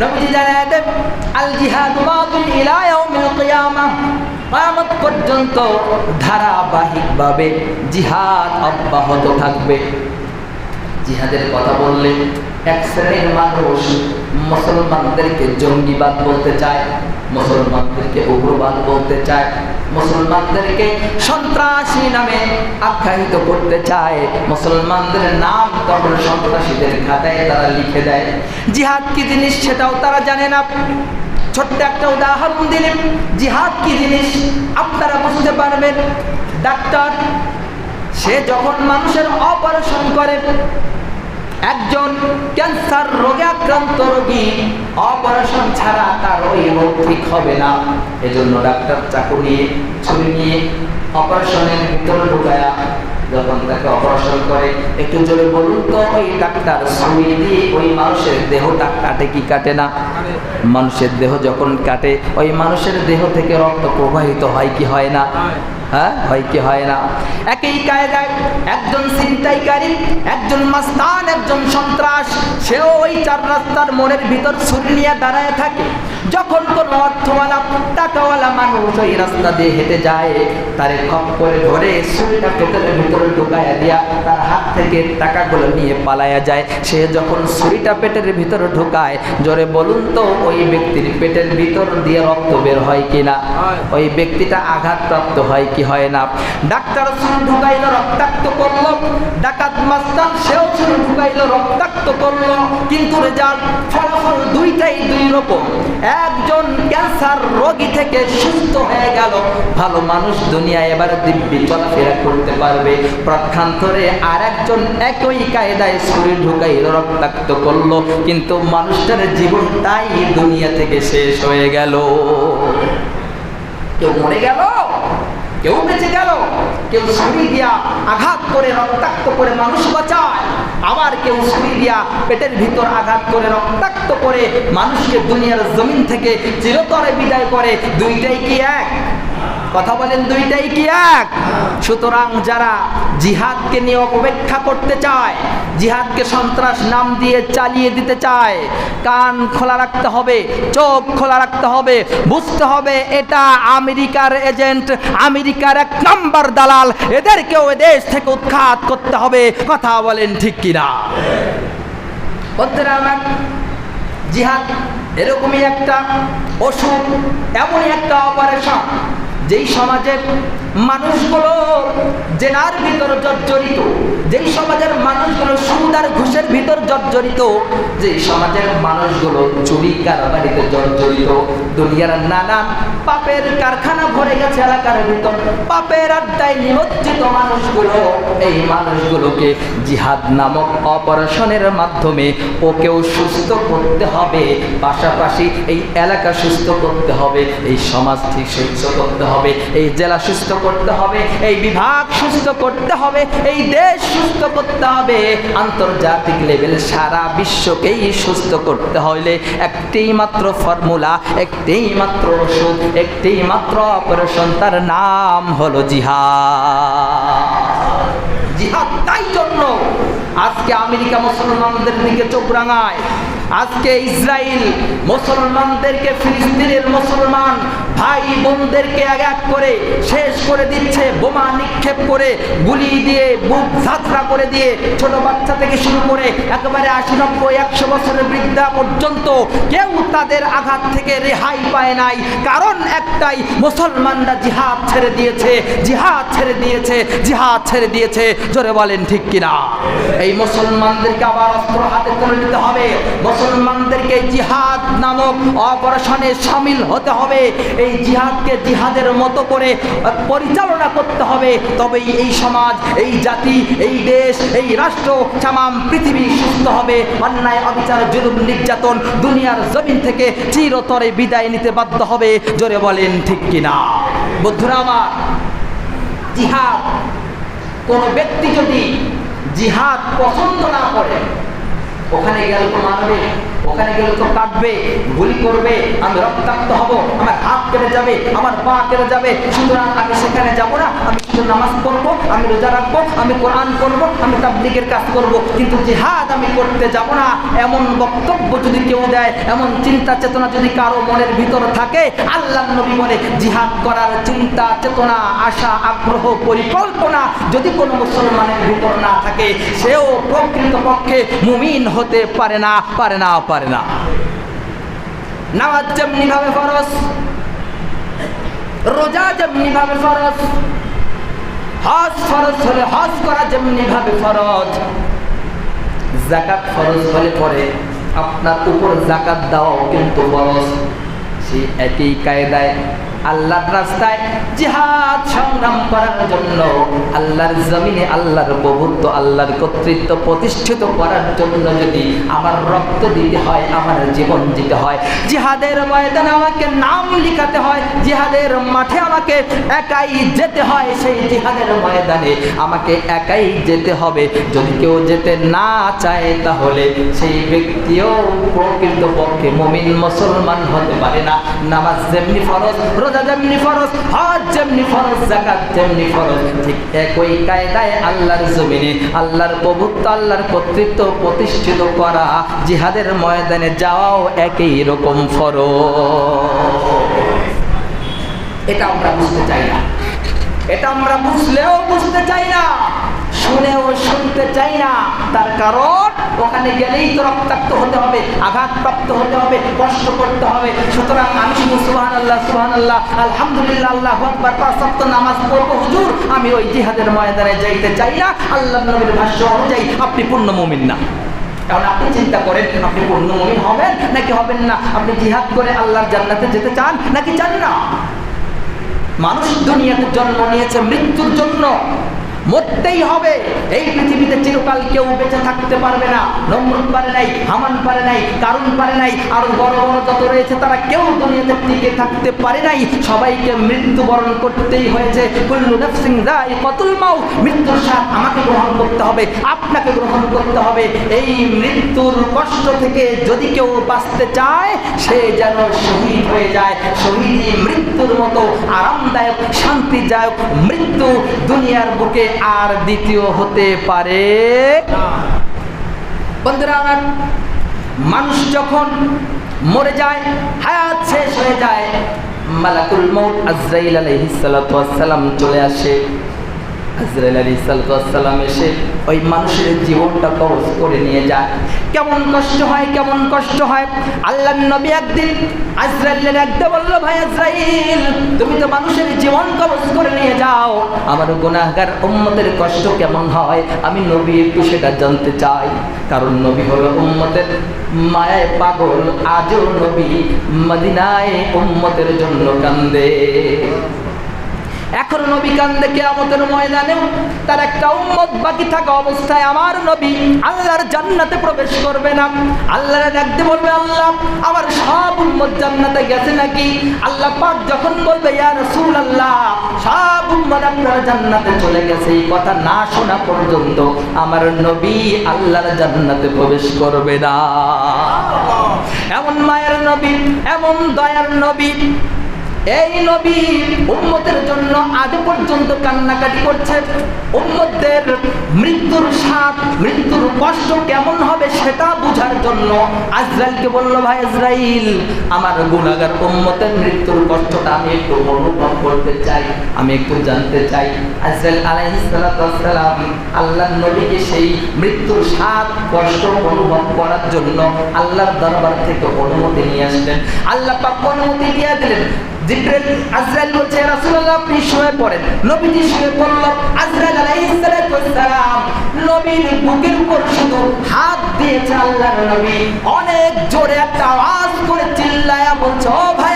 নবীজি জানায় আল জিহাদ মাদুন ইলা ইয়াউমিল কিয়ামাহ পর্যন্ত ধারাবাহিকভাবে জিহাদ অব্যাহত থাকবে। জিহাদের কথা বললে এক শ্রেণির মানুষ মুসলমানদেরকে জঙ্গিবাদ বলতে চায়। মুসলমানদেরকে উগ্রবাদ বলতে চায়, মুসলমানদেরকে সন্ত্রাসী নামে আখ্যায়িত করতে চায়, মুসলমানদের নাম তখন সন্ত্রাসীদের খাতায় তারা লিখে দেয়। জিহাদ কি জিনিস সেটাও তারা জানে না। ছোট্ট একটা উদাহরণ দিলেন জিহাদ কি জিনিস আপনারা বুঝতে পারবেন? ডাক্তার, সে যখন মানুষের অপারেশন করে একজন ক্যান্সার রোগে আক্রান্ত রোগী, অপারেশন ছাড়া তার ওই রোগ ঠিক হবে না। এজন্য ডাক্তার চাকু নিয়ে, ছুরি নিয়ে অপারেশনের ভিতরে ঢুকায়া যখন তাকে অপারেশন করে, একটু জোরে বলুন তো, ওই ডাক্তার ছুরি দিয়ে ওই মানুষের দেহটা কাটে কি কাটে না? মানুষের দেহ যখন কাটে, ওই মানুষের দেহ থেকে রক্ত প্রবাহিত হয় কি হয় না? হ্যাঁ হয় কি হয় না? একই কায়দায় একজন ছিনতাইকারী একজন মাস্তান, একজন সন্ত্রাস, সেও ওই চার রাস্তার মোড়ের ভিতর ছুরি নিয়ে দাঁড়ায় থাকে। যখন কোনো অর্থওয়ালা, টাকাওয়ালা মানুষ ওই রাস্তা দিয়ে হেঁটে যায়, তারে খপ করে ধরে ছুরিটা ভেতরে ভিতরে ঢুকাইয়া দিয়া তার হাত থেকে টাকাগুলো নিয়ে পালায়া যায়। সে যখন ছুরিটা পেটের ভিতরে ঢুকায়, জোরে বলুন তো, ওই ব্যক্তির পেটের ভিতর দিয়ে রক্ত বের হয় কিনা? ওই ব্যক্তিটা আঘাতপ্রাপ্ত হয় কি হয় না? ডাক্তার ছুরি ঢুকাইল, রক্তাক্ত করল। ডাকাত মাস্তান, সেও ছুরি ঢুকাইল, রক্তাক্ত করল। কিন্তু রেজাল্ট, ফলাফল দুইটাই দুই রকম। একজন ক্যান্সার রোগী থেকে সুস্থ হয়ে গেল। ভালো মানুষ দুনিয়ায় এবার দিব্যি চলাফেরা করতে পারবে। প্রক্ষান্তরে আর একজন একই কায়দায় ছুরি ঢুকাইল, রক্তাক্ত করল। কিন্তু মানুষটার জীবনটাই দুনিয়া থেকে শেষ হয়ে গেল। কেউ মরে গেল, কেউ বেঁচে গেল, কেউ ছুরি দিয়া আঘাত করে, রক্তাক্ত করে মানুষ বাঁচায়। আবার কেউ ছুরি দিয়া পেটের ভিতর আঘাত করে, রক্তাক্ত করে মানুষকে দুনিয়ার জমিন থেকে চিরতরে বিদায় করে, দুইটাই কি এক? কথা বলেন দুইটাই কি এক? সুতরাং যারা জিহাদকে নিয়ে অপেক্ষা করতে চায়, জিহাদকে সন্ত্রাস নাম দিয়ে চালিয়ে দিতে চায়, কান খোলা রাখতে হবে, চোখ খোলা রাখতে হবে, বুঝতে হবে এটা আমেরিকার এজেন্ট, আমেরিকার এক নাম্বার দালাল, এদেরকেও দেশ থেকে উৎখাত করতে হবে, কথা বলেন ঠিক কিনা? জিহাদ এরকমই একটা ওষুধ এমনই একটা অপারেশন যেই সমাজের মানুষগুলো জেনার ভিতর জর্জরিত, যেই সমাজের মানুষগুলো সুন্দর ঘুষের ভিতর জর্জরিত, যেই সমাজের মানুষগুলো চুরি কারবারিতে জর্জরিত, দুনিয়ার নানান পাপের কারখানা ভরে গেছে এলাকার ভিতর। পাপের আড্ডায় নিমজ্জিত মানুষগুলো, এই মানুষগুলোকে জিহাদ নামক অপারেশনের মাধ্যমে ওকেও সুস্থ করতে হবে। পাশাপাশি এই এলাকা সুস্থ করতে হবে, এই সমাজ ঠিক সুস্থ করতে হবে, এই জেলা সুস্থ করতে হবে, এই বিভাগ সুস্থ করতে হবে, এই দেশ সুস্থ করতে হবে। আন্তর্জাতিক লেভেল সারা বিশ্বকেই সুস্থ করতে হলে একটি মাত্র ফর্মুলা একটি মাত্র ওষুধ একটি মাত্র অপারেশন, তার নাম হলো জিহাদ। জিহাদ তাই জন্য আজকে আমেরিকা মুসলমানদের দিকে চোখ রাঙায়। আজকে ইসরায়েল মুসলমানদেরকে ফিলিস্তিনের মুসলমান ভাই বোনদেরকে এক এক করে, শেষ করে দিচ্ছে, বোমা নিক্ষেপ করে, গুলি দিয়ে, বুক যাত্রা করে দিয়ে, ছোট বাচ্চা থেকে শুরু করে একেবারে আশি নব্বই একশো বছরের বৃদ্ধা পর্যন্ত কেউ তাদের আঘাত থেকে রেহাই পায় নাই। কারণ একটাই, মুসলমানরা জিহাদ ছেড়ে দিয়েছে, জিহাদ ছেড়ে দিয়েছে, জিহাদ ছেড়ে দিয়েছে। জোরে বলেন ঠিক কিনা? এই মুসলমানদেরকে আবার অস্ত্র হাতে তুলে নিতে হবে। মুসলমানদেরকে জিহাদ নামক অপারেশনে সামিল হতে হবে। এই জিহাদকে জিহাদের মতো করে পরিচালনা করতে হবে। তবেই এই সমাজ, এই জাতি, এই দেশ, এই রাষ্ট্র, তামাম পৃথিবী সুস্থ হবে। অন্যায়, অবিচার, জুলুম, নির্যাতন দুনিয়ার জমিন থেকে চিরতরে বিদায় নিতে বাধ্য হবে। জোরে বলেন, ঠিক কিনা? বন্ধুরা আমার, জিহাদ, কোন ব্যক্তি যদি জিহাদ পছন্দ না করে, ওখানে গেলে তো মারবে। ওখানে গেলে তো কাটবে গুলি করবে, আমি রক্তাক্ত হব, আমার হাত কেটে যাবে, আমার পা কেটে যাবে, সুতরাং আমি সেখানে যাব না, আমি শুধু নামাজ পড়ব, আমি রোজা রাখব, আমি কোরআন করব আমি তাবলিগের কাজ করব, কিন্তু জিহাদ আমি করতে যাব না। এমন বক্তব্য যদি কেউ দেয়, এমন চিন্তা চেতনা যদি কারও মনের ভিতর থাকে, আল্লাহ নবী বলে, জিহাদ করার চিন্তা চেতনা, আশা, আগ্রহ, পরিকল্পনা যদি কোনো মুসলমানের ভিতর না থাকে, সেও প্রকৃতপক্ষে মুমিন হতে পারে না পারে না, পারে না। নামাজ রোজা হজ হলে হজ করা যেমনি ভাবে ফরজ। জাকাত ফরজ হলে পরে আপনার উপর জাকাত দেওয়াও কিন্তু ফরজ। সেই একই কায়দায় আল্লাহর রাস্তায় জিহাদ সংগ্রাম করার জন্য, আল্লাহর জমিনে আল্লাহর প্রভুত্ব, আল্লাহর কর্তৃত্ব প্রতিষ্ঠিত করার জন্য যদি আমার রক্ত দিতে হয়, আমার জীবন দিতে হয়, জিহাদের ময়দানে আমাকে নাম লিখাতে হয়, জিহাদের মাঠে আমাকে একাই যেতে হয়, সেই জিহাদের ময়দানে আমাকে একাই যেতে হবে। যদি কেউ যেতে না চায় তাহলে সেই ব্যক্তিও প্রকৃত পক্ষে মমিন, মুসলমান হতে পারে না। নামাজ যেমনি ফরজ রোজা যেমনি ফরজ, হজ, যেমনি ফরজ জাকাত যেমনি ফরজ। ঠিক একই কায়দায় আল্লাহর জমিনে আল্লাহর প্রভুত্ব, আল্লাহর কর্তৃত্ব প্রতিষ্ঠিত করা, জিহাদের ময়দানে যাওয়াও একই রকম ফরজ। এটা আমরা বুঝতে চাই না। এটা আমরা বুঝলেও বুঝতে চাই না, শুনেও শুনতে চাই না। তার কারণ, ওখানে গেলেই তো রক্তাক্ত হতে হবে, আঘাতপ্রাপ্ত হতে হবে, কষ্ট করতে হবে। সুতরাং আমি সুহান আল্লাহ নামাজ পড়ব আমি ওই জিহাদের ময়দানে যাইতে চাই না। আল্লাহ নবীর ভাষ্য অনুযায়ী আপনি পূর্ণ মুমিন না। এখন আপনি চিন্তা করেন আপনি পূর্ণ মুমিন হবেন নাকি হবেন না? আপনি জিহাদ করে আল্লাহর জান্নাতে যেতে চান নাকি চান না? মানুষ দুনিয়াতে জন্ম নিয়েছে, মৃত্যুর জন্য। মরতেই হবে। এই পৃথিবীতে চিরকাল কেউ বেঁচে থাকতে পারবে না। নমরুদ পারে নাই, হামান পারে নাই কারণ পারে নাই, আরও বড় বড় যত রয়েছে তারা কেউ দুনিয়াতে টিকে থাকতে পারে নাই। সবাইকে মৃত্যুবরণ করতেই হয়েছে। যায়িকাতুল মাউত, মৃত্যুর স্বাদ আমাকে গ্রহণ করতে হবে, আপনাকে গ্রহণ করতে হবে। এই মৃত্যুর কষ্ট থেকে যদি কেউ বাঁচতে চায়, সে যেন শহীদ হয়ে যায়। শহীদ মৃত্যুর মতো আরামদায়ক, শান্তিদায়ক মৃত্যু দুনিয়ার বুকে আর দ্বিতীয় হতে পারে বন্ধুরা আমার মানুষ যখন মরে যায় হায়াত শেষ হয়ে যায় মালাকুল মৌত আজরাইল আলাইহিস সালাতু ওয়াস সালাম চলে আসে। এসে ওই মানুষের জীবনটা করে নিয়ে যায়। কেমন কষ্ট হয়, কেমন কষ্ট হয়। আল্লাহর নবী বলল, ভাই তুমি তো মানুষের জীবন করে নিয়ে যাও। আমার উম্মতের কষ্ট কেমন হয়? আমি নবী একটু সেটা জানতে চাই। কারণ নবী হলো উম্মতের মায়ায় পাগল। আজও নবী মদিনায় উম্মতের জন্য কান্দে। এখন নবী কান্দে কেয়ামতের ময়দানেও তার একটা উম্মত বাকি থাকা অবস্থায় আমার নবী আল্লাহর জান্নাতে প্রবেশ করবে না। আল্লাহর ডাকতে বলবে, আল্লাহ, আমার সব উম্মত জান্নাতে গেছে নাকি? আল্লাহ পাক যখন বলবে, ইয়া রাসূলুল্লাহ, সব উম্মত আপনার জান্নাতে চলে গেছে। এই কথা না শোনা পর্যন্ত আমার নবী আল্লাহর জান্নাতে প্রবেশ করবে না। এমন মায়ের নবী, এমন দয়ার নবী এই নবী, উম্মতের জন্য আজ পর্যন্ত কান্নাকাটি করছে। উম্মতদের মৃত্যুর স্বাদ, মৃত্যুর কষ্ট কেমন হবে সেটা বোঝার জন্য আজরাইলকে বলল, ভাই আজরাইল, আমার গুণাগার উম্মতের মৃত্যুর কষ্টটা আমি একটু অনুভব করতে চাই, আমি একটু জানতে চাই। আজরাইল আলাইহিস সালাম আল্লাহর নবীকে সেই মৃত্যুর স্বাদ, কষ্ট অনুভব করার জন্য আল্লাহর দরবার থেকে অনুমতি নিয়ে আসলেন। আল্লাহ পাক অনুমতি দিয়ে দিলেন। জিব্রাইল আজরাইল বলছে রাসূলুল্লাহ, আপনি শুয়ে পড়েন। নবীজি শুয়ে পড়ল আজরাইল আলাইহিস সালাম, নবীর বুকের উপর শুধু হাত দিয়েছে আল্লাহর নবী। অনেক জোরে একটা আওয়াজ করে চিল্লায়া বলছে, ও ভাই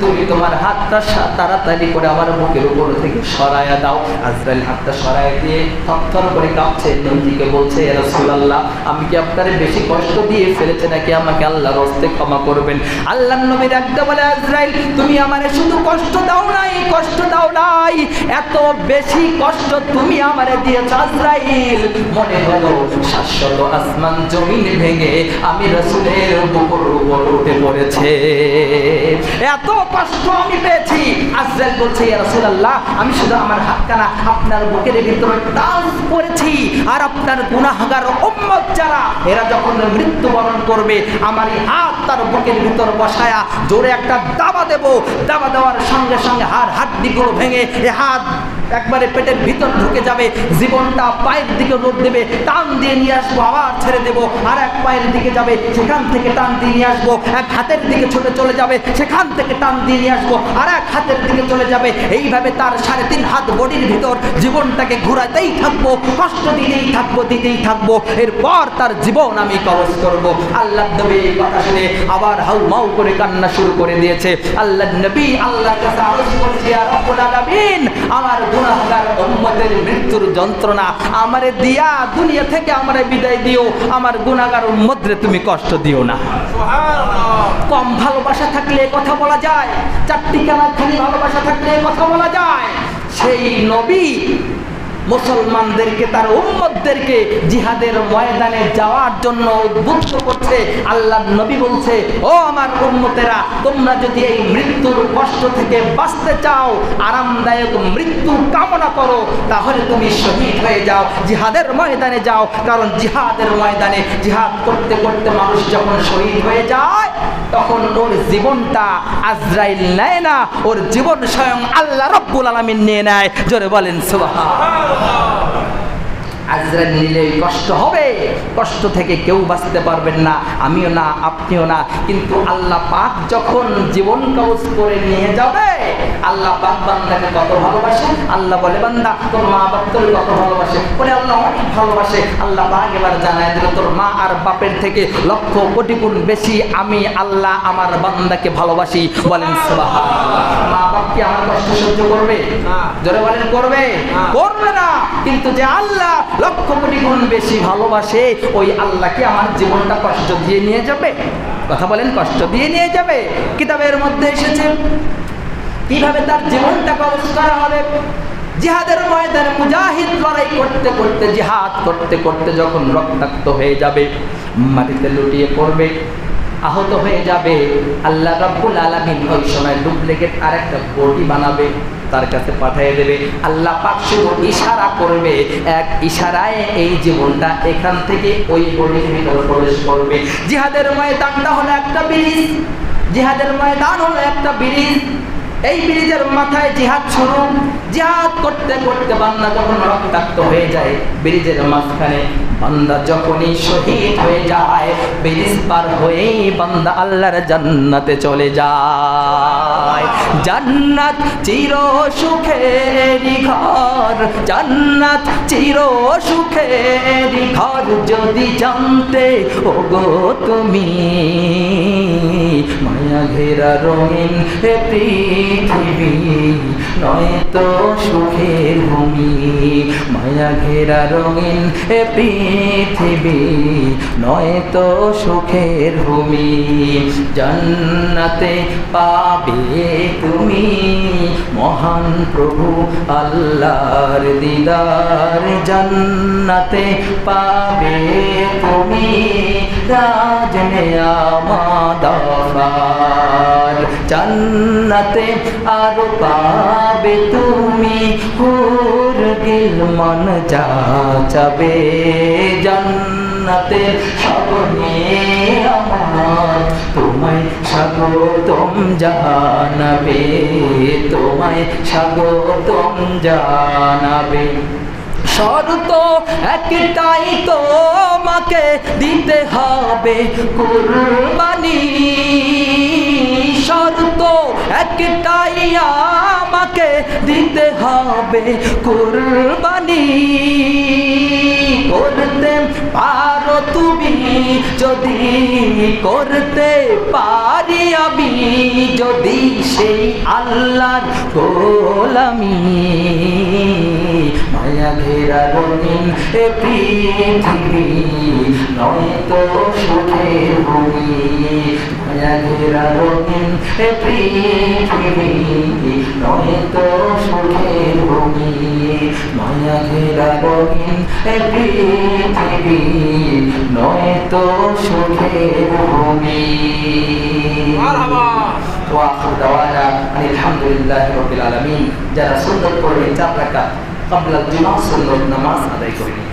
তুমি তোমার হাতটা তাড়াতাড়ি করে আমার বুকের উপর থেকে সরায়া দাও। আজরাইল হাতটা দিয়ে থরথর করে কাঁপছে বলছে আমি কি আপনার বেশি কষ্ট দিয়ে ফেলেছে নাকি আমাকে আল্লাহর হস্তে ক্ষমা করবেন? আল্লাহ নবীর একটা বলে, আজরাইল, তুমি আমারে শুধু কষ্ট দাও নাই, কষ্ট দাও নাই, এত বেশি কষ্ট তুমি আমারে দিয়েছ, আজরাইল। মনে হলো, শাশ্বত আসমান জমিন ভেঙে আমি রসুলের বুকুর উপর উঠে পড়েছে। এত কষ্ট আমি পেয়েছি। আজরাল বলছে রাসূলুল্লাহ, আমি শুধু আমার হাতখানা আপনার বুকের ভিতরে টাচ করেছি আর আপনার গুনাহগার উম্মত যারা, এরা যখন মৃত্যুবরণ করবে, আমার এই হাত তার বুকের ভিতর বসায়া জোরে একটা দাবা দেব। দাবা দেওয়ার সঙ্গে সঙ্গে হাড় হাড্ডিগুলো ভেঙে এ হাত একবারে পেটের ভিতর ঢুকে যাবে, জীবনটা পায়ের দিকে রোদ দেবে, টান দিয়ে নিয়ে আসব, আবার ছেড়ে দেবো, আর এক পায়ের দিকে যাবে, সেখান থেকে টান দিয়ে নিয়ে আসব, এক হাতের দিকে ছুটে চলে যাবে, সেখান থেকে টান দিয়ে নিয়ে আসব, আর এক হাতের দিকে চলে যাবে। এইভাবে তার সাড়ে তিন হাত বডির ভিতর জীবনটাকে ঘুরাতেই থাকব, কষ্ট দিতেই থাকব দিতেই থাকব, এরপর তার জীবন আমি কবজ করব। আল্লাহ নবী কথা শুনে আবার হাউ মাউ করে কান্না শুরু করে দিয়েছে। আল্লাহ নবী আলামিন, আমার গুনাহগার উম্মতের মৃত্যুর যন্ত্রণা আমারে দিয়া দুনিয়া থেকে আমারে বিদায় দিও। আমার গুণাগার উম্মতরে তুমি কষ্ট দিও না। কম ভালোবাসা থাকলে কথা বলা যায়। চারটি কেনার খালি ভালোবাসা থাকলে কথা বলা যায়। সেই নবী মুসলমানদেরকে, তার উম্মতদেরকে জিহাদের ময়দানে যাওয়ার জন্য উদ্বুদ্ধ করছে। আল্লাহ নবী বলছে, ও আমার উম্মতেরা, তোমরা যদি এই মৃত্যুর কষ্ট থেকে বাঁচতে চাও, আরামদায়ক মৃত্যু কামনা করো, তাহলে তুমি শহীদ হয়ে যাও, জিহাদের ময়দানে যাও। কারণ জিহাদের ময়দানে জিহাদ করতে করতে মানুষ যখন শহীদ হয়ে যায় তখন ওর জীবনটা আজরাইল নেয় না, ওর জীবন স্বয়ং আল্লাহ রব্বুল আলমিন নিয়ে নেয়। জোরে বলেন সুবহান আজরাইল নিলে কষ্ট হবে। কষ্ট থেকে কেউ বাঁচতে পারবেন না। আমিও না, আপনিও না। কিন্তু আল্লাহ পাক যখন জীবন কবজ করে নিয়ে যাবে, আল্লাহ পাক বান্দাকে কত ভালোবাসে? আল্লাহ বলে, বান্দা, তোর মা বাপ তোর কত ভালোবাসে? বলে, আল্লাহ অনেক ভালোবাসে। আল্লাহ পাক এবার জানায় দিল, তোর মা আর বাপের থেকে লক্ষ কোটি গুণ বেশি আমি আল্লাহ আমার বান্দাকে ভালোবাসি। বলেন মা বাপ কি আমার কষ্ট সহ্য করবে? না। জোরে বলেন করবে? করবে না। কিন্তু যে আল্লাহ লক্ষ কোটি গুণ বেশি ভালোবাসে ওই আল্লাহকে আমার জীবনটা কষ্ট দিয়ে নিয়ে যাবে। কথা বলেন কষ্ট দিয়ে নিয়ে যাবে। কিতাবের মধ্যে এসেছে কীভাবে তার জীবনটা কবজ করা হবে? জিহাদের ময়দানে মুজাহিদ লড়াই করতে করতে জিহাদ করতে করতে যখন রক্তাক্ত হয়ে যাবে মাটিতে লুটিয়ে পড়বে আহত হয়ে যাবে আল্লাহ রাব্বুল আলামিন ওই সময় ডুপ্লিকেট আরেকটা বডি বানাবে। তার কাছে পাঠিয়ে দেবে। আল্লাহ পাক শুধু ইশারা করবে, এক ইশারায় এই জীবনটা এখান থেকে ওই বডির ভিতর প্রবেশ করবে। জিহাদের ময়দানটা হলো একটা ব্রিজ। জিহাদের ময়দান হলো একটা ব্রিজ। এই ব্রিজের মাথায় জিহাদ শুরু জিহাদ করতে করতে বান্দা যখন রক্তাক্ত হয়ে যায়, ব্রিজের মাঝখানে বান্দা যখনই শহীদ হয়ে যায় ব্রিজ পার হয়েই বান্দা আল্লাহর জান্নাতে চলে যায়। জান্নাত চির সুখেরই ঘর, জান্নাত চির সুখেরই ঘর যদি জানতে, ওগো তুমি মায়া ঘেরা রঙিন হে পৃথিবী, নয়তো সুখের ভূমি। মায়া ঘেরা রঙিন হে পৃথিবী নয়তো সুখের ভূমি। জান্নাতে পাবে তুমি মহান প্রভু আল্লাহর দিদার। জান্নাতে পাবে তুমি রাজনে আমাদার জান্নাতে আর পাবে তুমি। হুর গিল মন যা যাবে জান্নাতে সবনে আমার। তোমায় স্বাগতম জানাবে। তোমায় স্বাগতম জানাবে। শর্ত একটাই তোমাকে দিতে হবে। কুরবানি আমাকে দিতে হবে কোরবানি। করতে পারো তুমি, যদি করতে পারি আমি, যদি সেই আল্লাহর গোলামি। মায়া ঘেরা রঙিন এ পৃথিবী, নয় তো সুখের ভূমি মায়া ঘেরা রঙিন এ পৃথিবী, নয় তো সুখের ভূমি মায়া ঘেরা রঙিন এ পৃথিবী, নয় তো সুখের ভূমি দাওয়ানা আলহামদুলিল্লাহি রাব্বিল আলামিন। যারা সুন্নত পড়বে চার রাকাত সুন্নত নামাজ আদায় করে